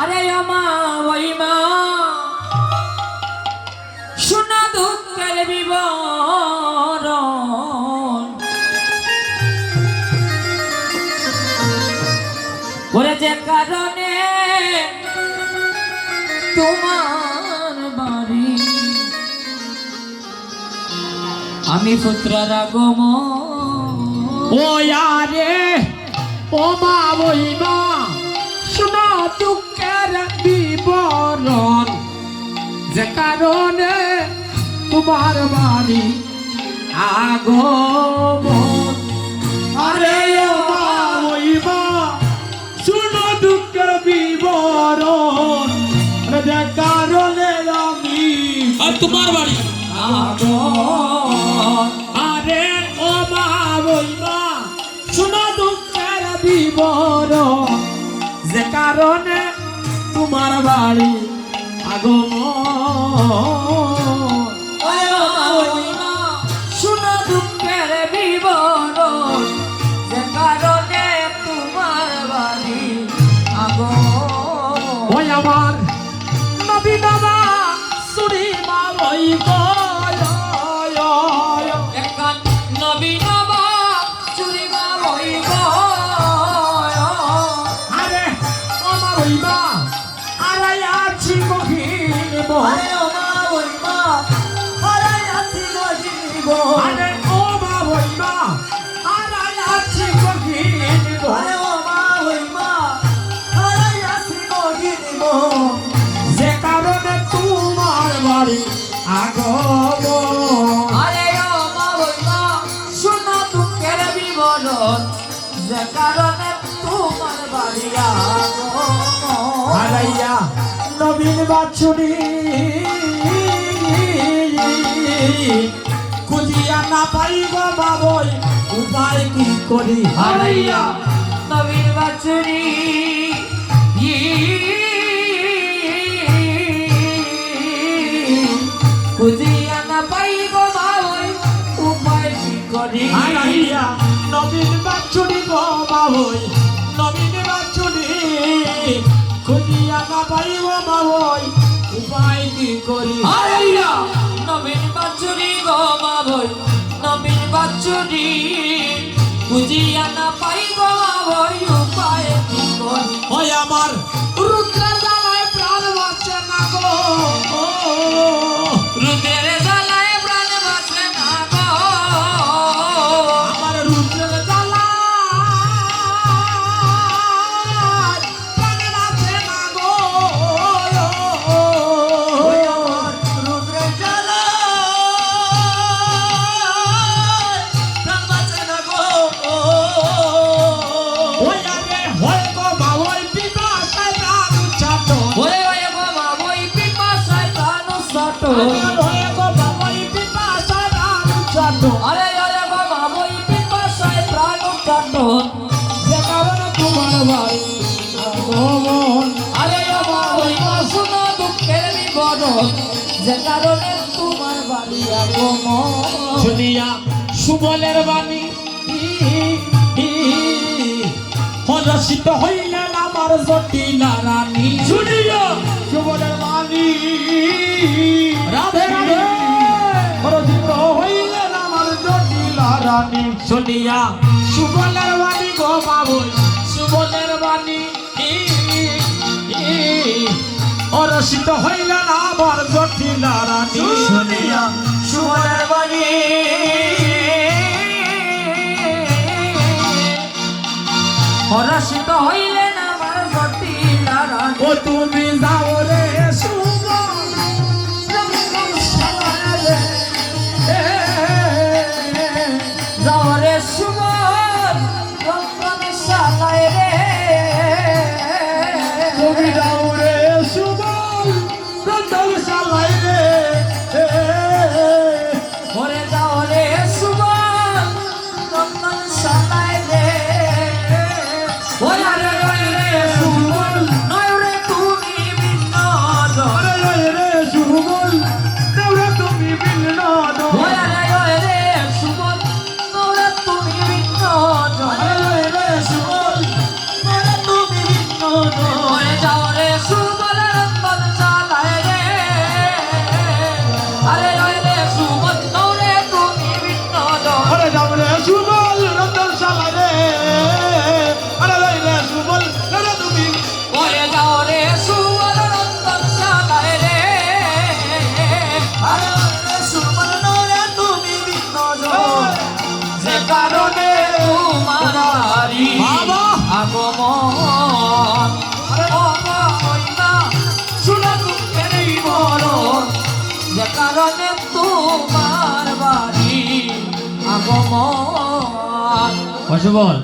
আরে আমা ওই মা। শোনা দুঃখের বিবরণ। ওরে যে কারণে তোমার বাড়ি। আমি পুত্র রাগম ও আরে ও মা ওই মা শোনো দুঃখের বিবরণ। যে কারণে তোমার বাড়ি আগমন। আরে মা ওই মা শোনো দুঃখের বিবরণ। যে কারণে আমি তোমার বাড়ি আগমন। কারণে তোমার বাড়ি আগম শোনা দুঃখের বিবরণ যে কারণে তোমার বাড়ি আগমন আমার যে কারণে তোমার বাড়ি হারাইয়া নবীন বাছুরি খুঁজিয়া না পাইব বাবই উপায় কি করি? হারাইয়া নবীন বাছুরি। খুঁজিয়া বাবই নবীন বাছুরি খুঁজিয়া না পাইব বাবই উপায় কি করি? নবীন বাচুরি গো বাবই নবীন বাচুরি খুঁজিয়া না ছাটো আরে ওরে গো পিপাসায় প্রাণ সাটো। যে কারণে তোমার বাড়ি আগমন। আরে ও মা, ওই দুঃখের বিবরণ, যে কারণে তোমার বাড়ি আগমন। শুনিয়া সুবলের বাণী হরসিত হইলেন আমার জটিলা রানী। শুনিয়া রানী শুনিয়া সুবলের বাণী গো বাবুই সুবলের বাণী হরসিত হইলেন আমার জটিলা রানী শুনিয়া সুবলের বাণী। হরষিত হইলেন আমার জটিলা রানী। ও তুমি যাও যাও রে সুমন রঞ্জন যে কারণে তোমার বাড়ি আগমন। বল